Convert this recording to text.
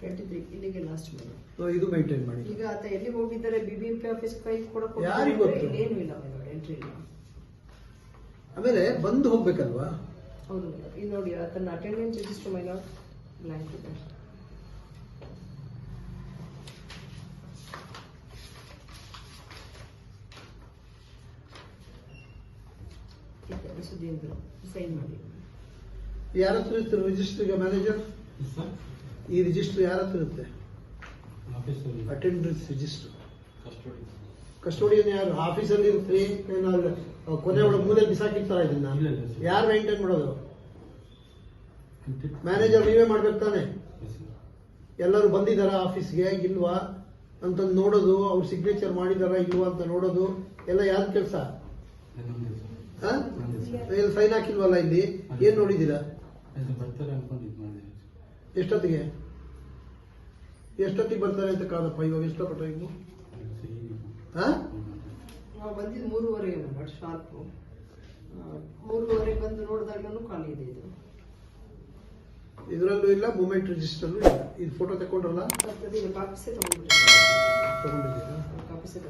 Twenty three ಇಲ್ಲಿಗೆ last ಇದು maintain ಮಾಡಿ ಈಗ ಆತ ಎಲ್ಲಿ ಹೋಗಿದ್ದಾರೆ? B B M P office file ಕೊಡಕ್ಕೆ ಯಾರಿಗೂ ಗೊತ್ತು? ಇಲ್ಲ ಎಂಟ್ರಿ ಇಲ್ಲ. ಆಮೇಲೆ ಬಂದು ಹೋಗ್ಬೇಕಲ್ವಾ? ಹೌದು ಮೇಡಮ್. ಇದು ನೋಡಿ ಆತನ ಅಟೆಂಡೆನ್ಸ್ ರಿಜಿಸ್ಟರ್ ಮೇಲೆ ಬ್ಲಾಂಕ್ ಇದೆ. ಇದೆ, ಸುಧೀಂದ್ರ ಸೈನ್ ಮಾಡಿ. ಯಾರ ಹತ್ರ ಇರುತ್ತೆ ರಿಜಿಸ್ಟರ್ ಮ್ಯಾನೇಜರ್ ಸರ್ ಈ ರಿಜಿಸ್ಟರ್ ಯಾರ ಹತ್ರ ಇರುತ್ತೆ? ಅಟೆಂಡೆನ್ಸ್ ರಿಜಿಸ್ಟರ್ ಕಸ್ಟಡಿ ಕಸ್ಟೋಡಿಯನ್ ಯಾರು? ಆಫೀಸಲ್ಲಿ ಅಲ್ಲಿ ಕೊನೆ ಒಳಗೆ ಮೂಲೆ ಬಿಸಾಕಿರ್ತಾರ ಇದನ್ನ. ಯಾರು ಮೇಂಟೈನ್ ಮಾಡೋದು? ಮ್ಯಾನೇಜರ್ ನೀವೇ ಮಾಡ್ಬೇಕು ತಾನೆ? ಎಲ್ಲರೂ ಬಂದಿದಾರ ಆಫೀಸ್ಗೆ ಇಲ್ವಾ? ಅಂತ ನೋಡೋದು ಅವ್ರು ಸಿಗ್ನೇಚರ್ ಮಾಡಿದಾರ ಇಲ್ವಾ ಅಂತ ನೋಡೋದು ಎಲ್ಲ ಯಾರ ಕೆಲಸ? ಸೈನ್ ಹಾಕಿಲ್ವಲ್ಲ ಇಲ್ಲಿ? ಏನ್ ನೋಡಿದೀರಾ? ಎಷ್ಟೊತ್ತಿಗೆ? ಎಷ್ಟೊತ್ತಿಗೆ ಬರ್ತಾರೆ ಅಂತ ಕಾದಪ್ಪ ಇವಾಗ ಎಷ್ಟೊತ್ತು ಪಟ್ಟ ಹಾ? ನಾವು ಬಂದಿದ್ದು ಮೂರುವರೆ ಮೇಡಮ್ ಶಾರ್ಪು ಮೂರುವರೆಗೆ ಬಂದು ನೋಡಿದಾಗಲೂ ಖಾಲಿ ಇದೆ ಇದು. ಇದರಲ್ಲೂ ಇಲ್ಲ ಮೂಮೆಂಟ್ ರಿಜಿಸ್ಟರ್ ಇಲ್ಲ. ಇದು ಫೋಟೋ ಇದು ಕಾಪಿಸೇ ತಗೊಂಡ್ಬಿಟ್ಟಿದ್ದೀವಿ ತಗೊಂಡಿದ್ದೀರಾ? ಕಾಪಿಸೇ